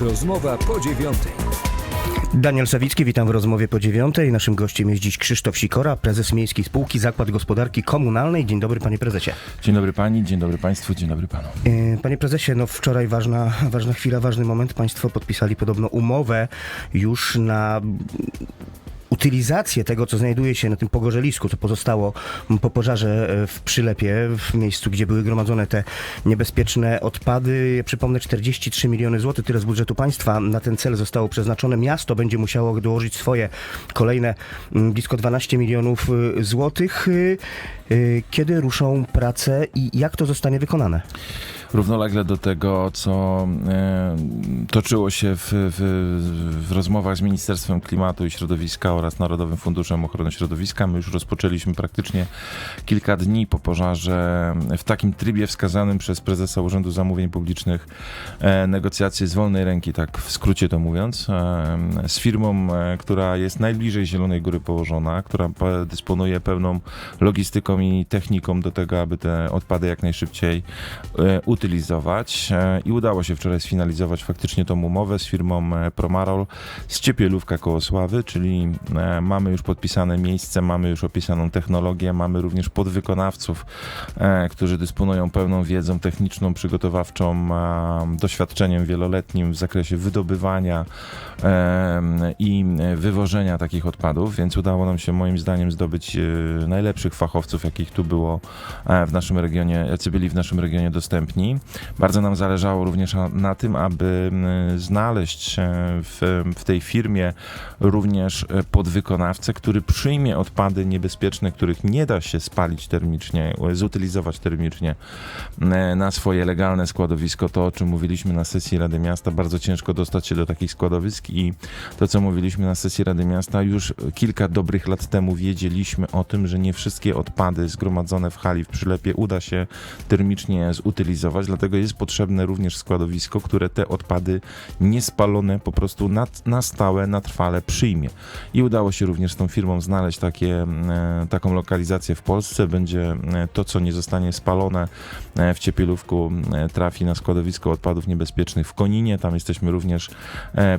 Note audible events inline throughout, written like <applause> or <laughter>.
Rozmowa po dziewiątej. Daniel Sawicki, witam w rozmowie po dziewiątej. Naszym gościem jest dziś Krzysztof Sikora, prezes Miejskiej Spółki Zakład Gospodarki Komunalnej. Dzień dobry, panie prezesie. Dzień dobry pani, dzień dobry państwu, dzień dobry panu. E, Panie prezesie, no wczoraj ważna, ważna chwila, ważny moment. Państwo podpisali podobno umowę już na utylizację tego, co znajduje się na tym pogorzelisku, co pozostało po pożarze e, w Przylepie, w miejscu, gdzie były gromadzone te niebezpieczne odpady. Ja przypomnę, 43 miliony złotych, tyle z budżetu państwa na ten cel zostało przeznaczone. Miasto będzie musiało dołożyć swoje kolejne mm, blisko 12 milionów y, złotych. Y, Kiedy ruszą prace i jak to zostanie wykonane? Równolegle do tego, co e, toczyło się w, w, w rozmowach z Ministerstwem Klimatu i Środowiska oraz Narodowym Funduszem Ochrony Środowiska, my już rozpoczęliśmy praktycznie kilka dni po pożarze w takim trybie wskazanym przez prezesa Urzędu Zamówień Publicznych e, negocjacje z wolnej ręki, tak w skrócie to mówiąc, e, z firmą, która jest najbliżej Zielonej Góry położona, która dysponuje pełną logistyką i techniką do tego, aby te odpady jak najszybciej e, utylizować e, i udało się wczoraj sfinalizować faktycznie tą umowę z firmą e, Promarol z Ciepielówka koło Sławy, czyli e, mamy już podpisane miejsce, mamy już opisaną technologię, mamy również podwykonawców, którzy dysponują pełną wiedzą techniczną, przygotowawczą, doświadczeniem wieloletnim w zakresie wydobywania i wywożenia takich odpadów, więc udało nam się moim zdaniem zdobyć najlepszych fachowców, jakich tu było w naszym regionie, jacy byli w naszym regionie dostępni. Bardzo nam zależało również na- tym, aby znaleźć w, w tej firmie również e, podwykonawcę, który przyjmie odpady niebezpieczne, których nie da się spalić termicznie, e, zutylizować termicznie na swoje legalne składowisko. To, o czym mówiliśmy na sesji Rady Miasta, bardzo ciężko dostać się do takich składowisk i to, co mówiliśmy na sesji Rady Miasta, już kilka dobrych lat temu wiedzieliśmy o tym, że nie wszystkie odpady zgromadzone w hali w przylepie uda się termicznie zutylizować, dlatego jest potrzebne również składowisko, które te odpady niespalone po prostu na, na stałe, na trwale przyjmie. I udało się również z tą firmą znaleźć takie, e, taką lokalizację w Polsce. Będzie e, to, co nie zostanie spalone e, w Ciepielówku, trafi na składowisko odpadów niebezpiecznych w Koninie. Tam jesteśmy również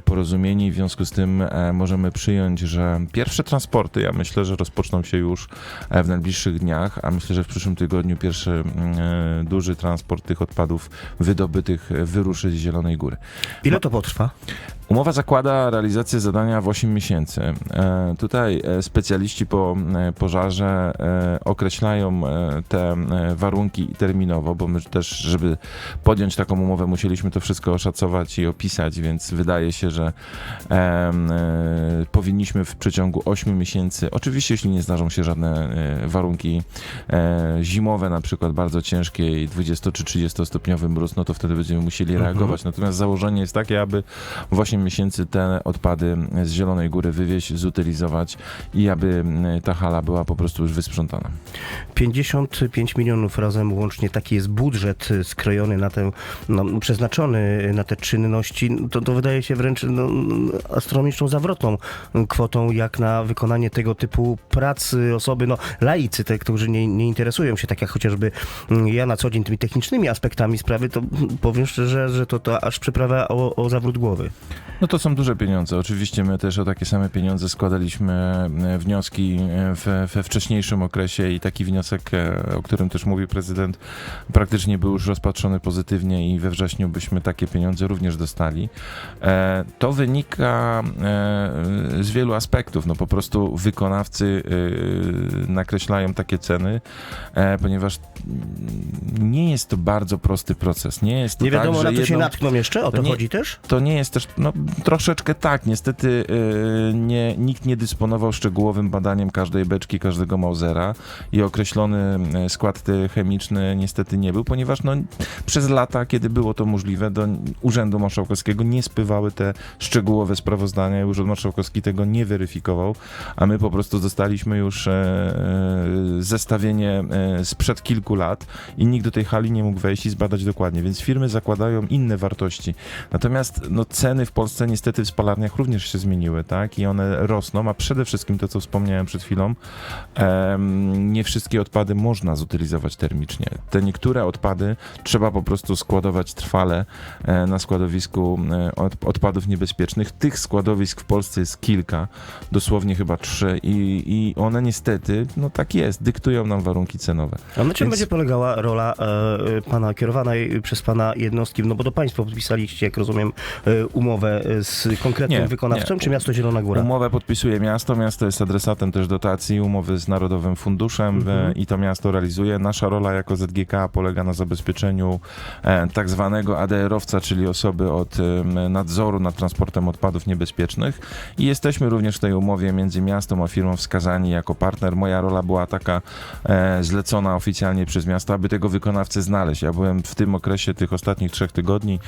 porozumieni. W związku z tym możemy przyjąć, że pierwsze transporty, ja myślę, że rozpoczną się już w najbliższych dniach, a myślę, że w przyszłym tygodniu pierwszy mm, duży transport tych odpadów wydobytych e, wyruszy z Zielonej Góry. Ile to potrwa? Umowa zakłada realizację zadania w 8 miesięcy. E, tutaj e, specjaliści po e, pożarze określają te warunki terminowo, bo my też, żeby podjąć taką umowę, musieliśmy to wszystko oszacować i opisać, więc wydaje się, że powinniśmy w przeciągu 8 miesięcy, oczywiście jeśli nie zdarzą się żadne warunki zimowe, na przykład bardzo ciężkie i 20 czy 30 stopniowy mróz, no to wtedy będziemy musieli Mhm. reagować. Natomiast założenie jest takie, aby w 8 miesięcy te odpady z Zielonej Góry wywieźć, zutylizować i aby mm, ta hala była po prostu już wysprzątana. 55 milionów razem łącznie taki jest budżet y, skrojony na tę, no, przeznaczony na te czynności. To, to wydaje się wręcz no, astronomiczną, zawrotną kwotą, jak na wykonanie tego typu prac osoby, no laicy, te, którzy nie, nie interesują się, tak jak chociażby mm, ja na co dzień tymi technicznymi aspektami sprawy, to powiem szczerze, że to, to aż przyprawia o, o zawrót głowy. No to są duże pieniądze. Oczywiście my też o takie same pieniądze składaliśmy e, wnioski we, we wcześniejszym okresie i taki wniosek, e, o którym też mówił prezydent, praktycznie był już rozpatrzony pozytywnie i we wrześniu byśmy takie pieniądze również dostali. E, To wynika z wielu aspektów. No po prostu wykonawcy nakreślają takie ceny, ponieważ nie jest to bardzo prosty proces. Nie jest to Nie wiadomo, tak, że na co się natkną jeszcze, o to, to nie- chodzi też? to nie jest też, no troszeczkę tak, niestety yy, nie, nikt nie dysponował szczegółowym badaniem każdej beczki, każdego Mausera i określony yy, skład chemiczny niestety nie był, ponieważ no, przez lata, kiedy było to możliwe, do Urzędu Marszałkowskiego nie spływały te szczegółowe sprawozdania Urząd Marszałkowski tego nie weryfikował, a my po prostu dostaliśmy już e, e, zestawienie e, sprzed kilku lat i nikt do tej hali nie mógł wejść i zbadać dokładnie, więc firmy zakładają inne wartości. Natomiast no, ceny w Polsce Polsce niestety w spalarniach również się zmieniły, tak? I one rosną, a przede wszystkim to, co wspomniałem przed chwilą, em, nie wszystkie odpady można zutylizować termicznie. Te niektóre odpady trzeba po prostu składować trwale e, na składowisku e, od, odpadów niebezpiecznych. Tych składowisk w Polsce jest kilka, dosłownie chyba trzy i, i one niestety, no tak jest, dyktują nam warunki cenowe. A na czym Więc- będzie polegała rola e, pana kierowanej przez pana jednostki? No bo to państwo podpisaliście, jak rozumiem, e, umowę z konkretnym Nie, wykonawcą, nie. czy miasto Zielona Góra? Umowę podpisuje miasto, miasto jest adresatem też dotacji, umowy z Narodowym Funduszem Mhm. e, i to miasto realizuje. Nasza rola jako ZGK polega na zabezpieczeniu e, tak zwanego ADR-owca, czyli osoby od nadzoru nad transportem odpadów niebezpiecznych i jesteśmy również w tej umowie między miastem a firmą wskazani jako partner. Moja rola była taka e, zlecona oficjalnie przez miasto, aby tego wykonawcę znaleźć. Ja byłem w tym okresie tych ostatnich trzech tygodni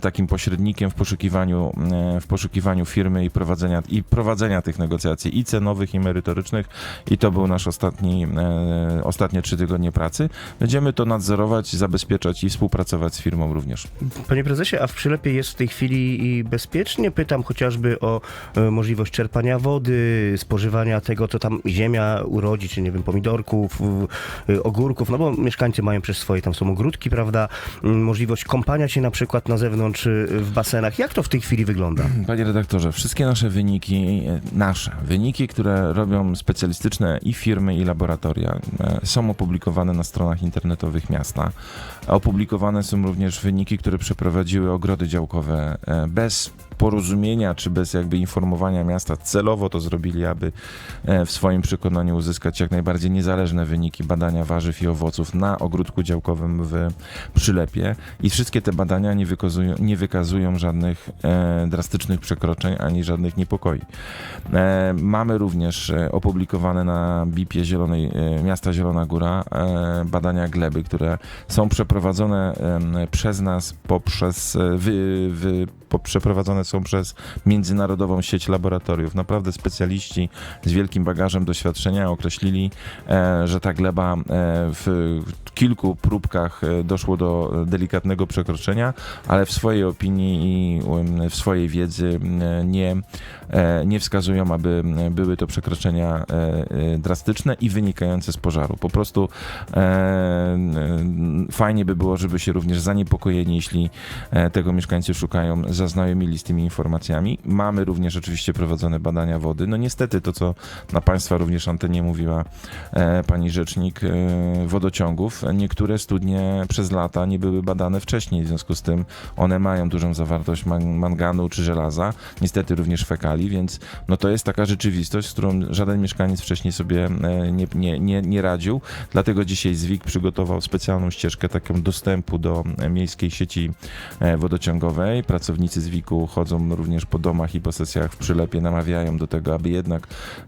takim pośrednikiem w poszukiwaniu, e, w poszukiwaniu firmy i prowadzenia, i prowadzenia tych negocjacji i cenowych, i merytorycznych. I to był nasz ostatni, e, ostatnie trzy tygodnie pracy. Będziemy to nadzorować, zabezpieczać i współpracować z firmą również. Panie prezesie, a w przylepie jest w tej chwili i bezpiecznie? Pytam chociażby o e, możliwość czerpania wody, spożywania tego, co tam ziemia urodzi, czy nie wiem, pomidorków, ogórków, no bo mieszkańcy mają przez swoje, tam są ogródki, prawda? Możliwość kąpania się na przykład na zewnątrz w basenach. Jak to w tej chwili wygląda? Panie redaktorze, wszystkie nasze wyniki, e, nasze wyniki, które robią specjalistyczne i firmy, i laboratoria, e, są opublikowane na stronach internetowych miasta. Opublikowane są również wyniki, które przeprowadziły ogrody działkowe e, bez porozumienia, czy bez jakby informowania miasta. Celowo to zrobili, aby e, w swoim przekonaniu uzyskać jak najbardziej niezależne wyniki badania warzyw i owoców na ogródku działkowym w Przylepie. I wszystkie te badania nie wykazują, nie wykazują żadnych e, drastycznych przekroczeń ani żadnych niepokoi. E, mamy również e, opublikowane na BIP-ie Zielonej, e, miasta Zielona Góra e, badania gleby, które są przeprowadzone em, przez nas poprzez e, wy, wy, przeprowadzone są przez międzynarodową sieć laboratoriów. Naprawdę specjaliści z wielkim bagażem doświadczenia określili, e, że ta gleba e, w kilku próbkach e, doszło do delikatnego przekroczenia, ale w swojej opinii i um, w swojej wiedzy nie, nie wskazują, aby były to przekroczenia drastyczne i wynikające z pożaru. Po prostu fajnie by było, żeby się również zaniepokojeni, jeśli tego mieszkańcy szukają, zaznajomili z tymi informacjami. Mamy również oczywiście prowadzone badania wody. No niestety to, co na Państwa również antenie mówiła e, pani rzecznik e, wodociągów, niektóre studnie przez lata nie były badane wcześniej, w związku z tym one mają dużą zawartość man manganu czy żelaza, niestety również fekali, więc no to jest taka rzeczywistość, z którą żaden mieszkaniec wcześniej sobie e, nie, nie, nie, nie radził. Dlatego dzisiaj ZWIK przygotował specjalną ścieżkę taką dostępu do e, miejskiej sieci e, wodociągowej. Pracownicy ZWIK-u chodzą również po domach i posesjach w przylepie, namawiają do tego, aby jednak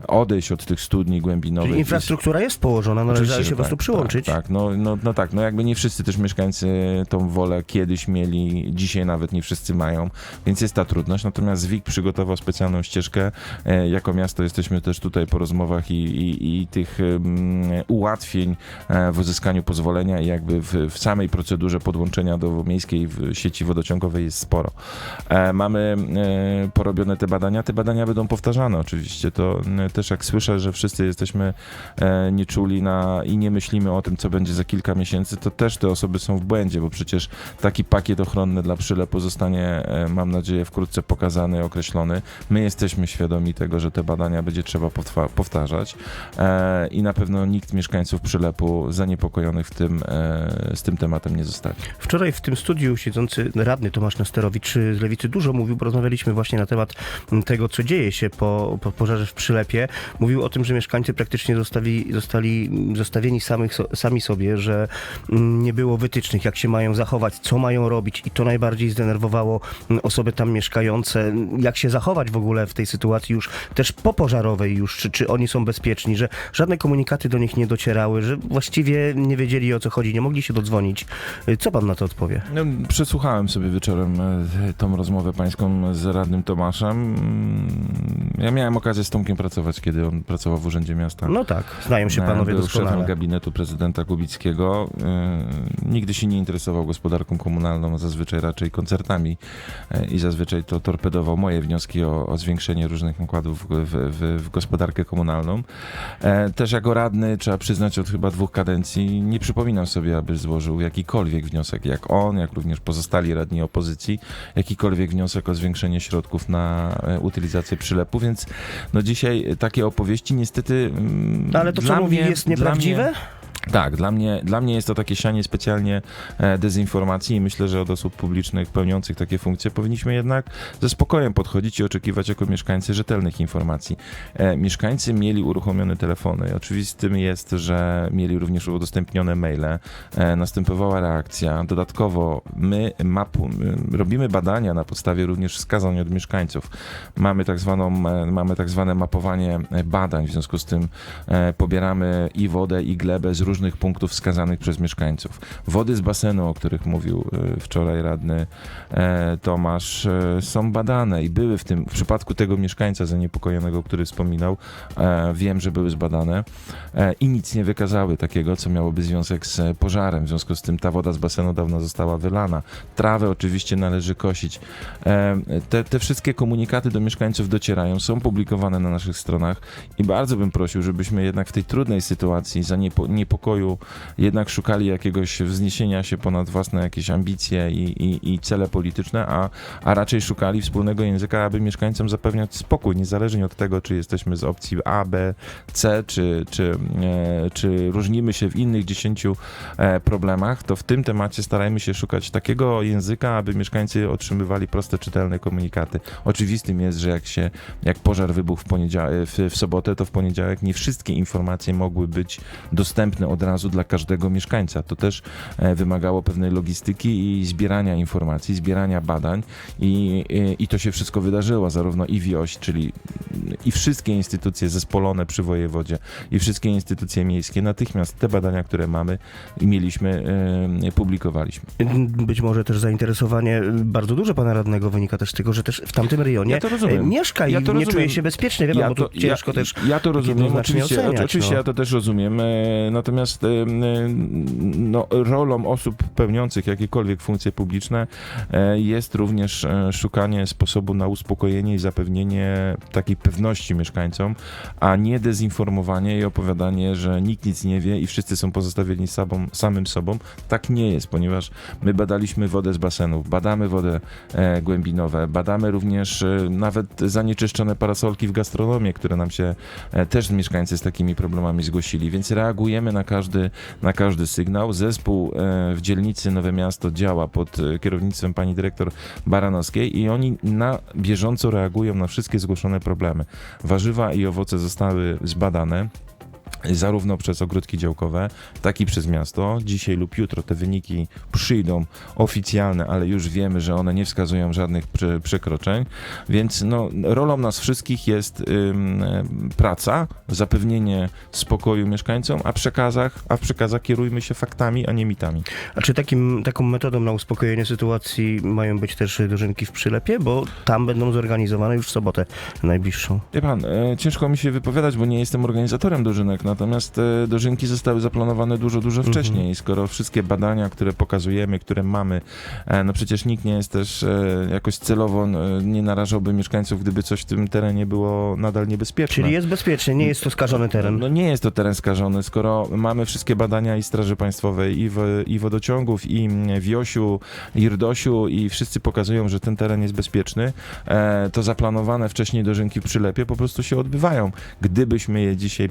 odejść od tych studni głębinowych. Czyli infrastruktura jest położona, że się po prostu tak, przyłączyć. Tak, tak. No, no, no tak, no jakby nie wszyscy też mieszkańcy tą wolę kiedyś mieli, dzisiaj nawet nie wszyscy mają, więc jest ta trudność. Natomiast ZWIK przygotował specjalną ścieżkę. E, jako miasto jesteśmy też tutaj po rozmowach i, i, i tych em, ułatwień e, w uzyskaniu pozwolenia i jakby w, w samej procedurze podłączenia do miejskiej w- sieci wodociągowej jest sporo. E, mamy e, porobione te badania. Te badania będą powtarzane oczywiście. To m, też jak słyszę, że wszyscy jesteśmy e, nieczuli na, i nie myślimy o tym, co będzie za kilka miesięcy, to też te osoby są w błędzie, bo przecież taki pakiet ochronny dla przylepu zostanie, e, mam nadzieję, wkrótce pokazany, określony. My jesteśmy świadomi tego, że te badania będzie trzeba powtarzać e, i na pewno nikt mieszkańców przylepu zaniepokojonych w tym, e, z tym tematem nie zostawi. Wczoraj w tym studiu siedzący radny Tomasz Nesterowicz z Lewicy dużo mówił, bo rozmawialiśmy właśnie na temat tego, co dzieje się po, po pożarze w Przylepie. Mówił o tym, że mieszkańcy praktycznie zostali, zostali zostawieni samych, sami sobie, że nie było wytycznych, jak się mają zachować, co mają robić i to najbardziej zdenerwowało osoby tam mieszkające. Jak się zachować w ogóle w tej sytuacji już też popożarowej już, czy, czy oni są bezpieczni, że żadne komunikaty do nich nie docierały, że właściwie nie wiedzieli o co chodzi, nie mogli się dodzwonić. Co pan na to odpowie? No, przesłuchałem sobie wieczorem e, tą tą rozmowę pańską z radnym Tomaszem. Mm, Ja miałem okazję z Tomkiem pracować, kiedy on pracował w Urzędzie Miasta. No tak, znają się E, panowie Był szefem doskonale. gabinetu prezydenta Kubickiego. E, Nigdy się nie interesował gospodarką komunalną, zazwyczaj raczej koncertami E, i zazwyczaj to torpedował moje wnioski o, o zwiększenie różnych nakładów w, w, w gospodarkę komunalną. Też jako radny, trzeba przyznać, od chyba dwóch kadencji nie przypominam sobie, aby złożył jakikolwiek wniosek, jak on, jak również pozostali radni opozycji, jakikolwiek wniosek o zwiększenie środków na e, utylizację przylepu, więc no dzisiaj takie opowieści niestety mm, No ale to, co mówi, mnie- jest nieprawdziwe? Mnie, tak, dla mnie, dla mnie jest to takie sianie specjalnie e, dezinformacji i myślę, że od osób publicznych pełniących takie funkcje powinniśmy jednak ze spokojem podchodzić i oczekiwać jako mieszkańcy rzetelnych informacji. E, mieszkańcy mieli uruchomione telefony. Oczywistym jest, że mieli również udostępnione maile. E, następowała reakcja. Dodatkowo my mapu, robimy badania na podstawie również wskazań od mieszkańców. Mamy tak, zwaną, mamy tak zwane mapowanie badań, w związku z tym pobieramy i wodę, i glebę z różnych punktów wskazanych przez mieszkańców. Wody z basenu, o których mówił e, wczoraj radny e, Tomasz, e, są badane i były w tym, w przypadku tego mieszkańca zaniepokojonego, który wspominał, wiem, że były zbadane i nic nie wykazały takiego, co miałoby związek z pożarem. W związku z tym ta woda z basenu dawno została wylana. Trawę oczywiście należy kosić. Te, te wszystkie komunikaty do mieszkańców docierają, są publikowane na naszych stronach i bardzo bym prosił, żebyśmy jednak w tej trudnej sytuacji, za niepokoju, jednak szukali jakiegoś wzniesienia się ponad własne jakieś ambicje i, i, i cele polityczne, a, a raczej szukali wspólnego języka, aby mieszkańcom zapewniać spokój, niezależnie od tego, czy jesteśmy z opcji A, B, C, czy, czy, e, czy różnimy się w innych dziesięciu e, problemach, to w tym temacie starajmy się szukać takiego języka, aby mieszkańcy otrzymywali proste, czytelne komunikaty. Oczywistym jest, że jak się, jak pożar wybuchł w, poniedziałek, w, w sobotę, to w poniedziałek nie wszystkie informacje mogły być dostępne od razu dla każdego mieszkańca. To też e, wymagało pewnej logistyki i zbierania informacji, zbierania badań i, i, i to się wszystko wydarzyło, zarówno i WIOŚ, czyli i wszystkie instytucje zespolone przy wojewodzie i wszystkie instytucje miejskie, natychmiast te badania, które mamy i mieliśmy, e, publikowaliśmy. Być może też zainteresowanie y, bardzo duże pana radnego wynika też z tego, że też w tamtym rejonie Ja to rozumiem. mieszka i Ja to nie rozumiem. czuje się bezpiecznie. Wiadomo, bo to ciężko ja, też Ja to rozumiem, oczywiście, oceniać, oczywiście no. ja to też rozumiem. e, Natomiast m, e, no, rolą osób pełniących jakiekolwiek funkcje publiczne e, jest również e, szukanie sposobu na uspokojenie i zapewnienie takiej pewności mieszkańcom, a nie dezinformowanie i opowiadanie, że nikt nic nie wie i wszyscy są pozostawieni sobą, samym sobą. Tak nie jest, ponieważ my badaliśmy wodę z basenów, badamy wodę e, głębinowe, badamy również nawet zanieczyszczone parasolki w gastronomii, które nam się też mieszkańcy z takimi problemami zgłosili, więc reagujemy na każdy, na każdy sygnał. Zespół e, w dzielnicy Nowe Miasto działa pod e, kierownictwem pani dyrektor Baranowskiej i oni na bieżąco reagują na wszystkie zgłoszone problemy. Warzywa i owoce zostały zbadane zarówno przez ogródki działkowe, tak i przez miasto. Dzisiaj lub jutro te wyniki przyjdą oficjalne, ale już wiemy, że one nie wskazują żadnych prze, przekroczeń, więc no, rolą nas wszystkich jest ym, praca, zapewnienie spokoju mieszkańcom, a, przekazach, a w przekazach kierujmy się faktami, a nie mitami. A czy takim, taką metodą na uspokojenie sytuacji mają być też dożynki w Przylepie? Bo tam będą zorganizowane już w sobotę najbliższą. Wie pan, e, ciężko mi się wypowiadać, bo nie jestem organizatorem dożynek, natomiast e, dożynki zostały zaplanowane dużo, dużo Mhm. wcześniej. Skoro wszystkie badania, które pokazujemy, które mamy, e, no przecież nikt nie jest też e, jakoś celowo, nie narażałby mieszkańców, gdyby coś w tym terenie było nadal niebezpieczne. Czyli jest bezpiecznie, nie jest to skażony teren. No nie jest to teren skażony, skoro mamy wszystkie badania i Straży Państwowej, i, w, i wodociągów, i mm, Wiosiu, i Rdosiu, i wszyscy pokazują, że ten teren jest bezpieczny, to zaplanowane wcześniej dożynki w Przylepie po prostu się odbywają. Gdybyśmy je dzisiaj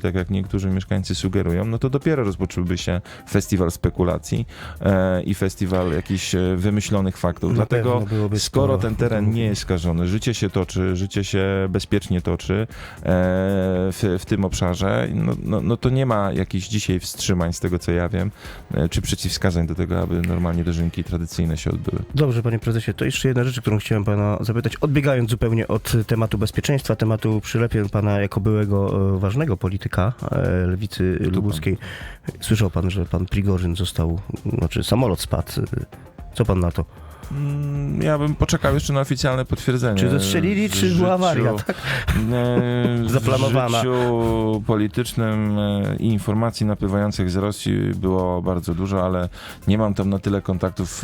tak jak niektórzy mieszkańcy sugerują, no to dopiero rozpocząłby się festiwal spekulacji e, i festiwal jakichś e, wymyślonych faktów. Na Dlatego skoro ten teren nie jest skażony, życie się toczy, życie się bezpiecznie toczy e, w, w tym obszarze, no, no, no to nie ma jakichś dzisiaj wstrzymań z tego, co ja wiem, e, czy przeciwwskazań do tego, aby normalnie dożynki tradycyjne się odbyły. Dobrze, panie prezesie, to jeszcze jedna rzecz, którą chciałem pana zapytać. Odbiegając zupełnie od tematu bezpieczeństwa, tematu przylepię pana jako byłego e, ważnego polityka e, lewicy lubuskiej. Słyszał pan, że pan Prigorzyn został, znaczy samolot spadł. Co pan na to? Mm, Ja bym poczekał jeszcze na oficjalne potwierdzenie. Czy zastrzelili, W czy była życiu- awaria? Tak? E, <laughs> Zaplanowana. W życiu politycznym e, i informacji napływających z Rosji było bardzo dużo, ale nie mam tam na tyle kontaktów,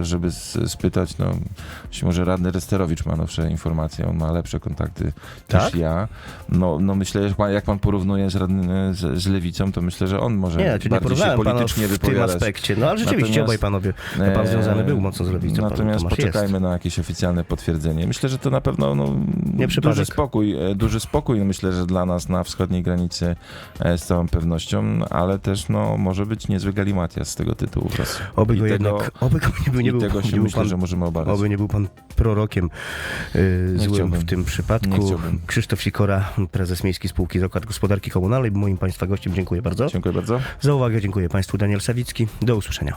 e, żeby spytać. No, być może radny Resterowicz ma nowsze informacje, on ma lepsze kontakty Tak? niż ja. No, no myślę, że jak pan porównuje z, radny, z, z Lewicą, to myślę, że on może Nie, czy nie bardziej się porównałem pana politycznie w tym aspekcie. No ale rzeczywiście Natomiast- obaj panowie, no, pan związany był mocno z lewicą. Natomiast poczekajmy jest. na jakieś oficjalne potwierdzenie. Myślę, że to na pewno no, Nie duży spokój, e, duży spokój myślę, że dla nas na wschodniej granicy e, z całą pewnością, ale też no, może być niezły galimatias z tego tytułu. Oby go tego- jednak, oby go nie był, nie był, tego nie się był myślę, pan że możemy obawiać. Oby nie był pan prorokiem y, złym chciałbym. w tym przypadku. Nie. Krzysztof Sikora, prezes Miejskiej Spółki Zakład Gospodarki Komunalnej, moim Państwa gościem. Dziękuję bardzo. Dziękuję bardzo. Za uwagę dziękuję Państwu. Daniel Sawicki. Do usłyszenia.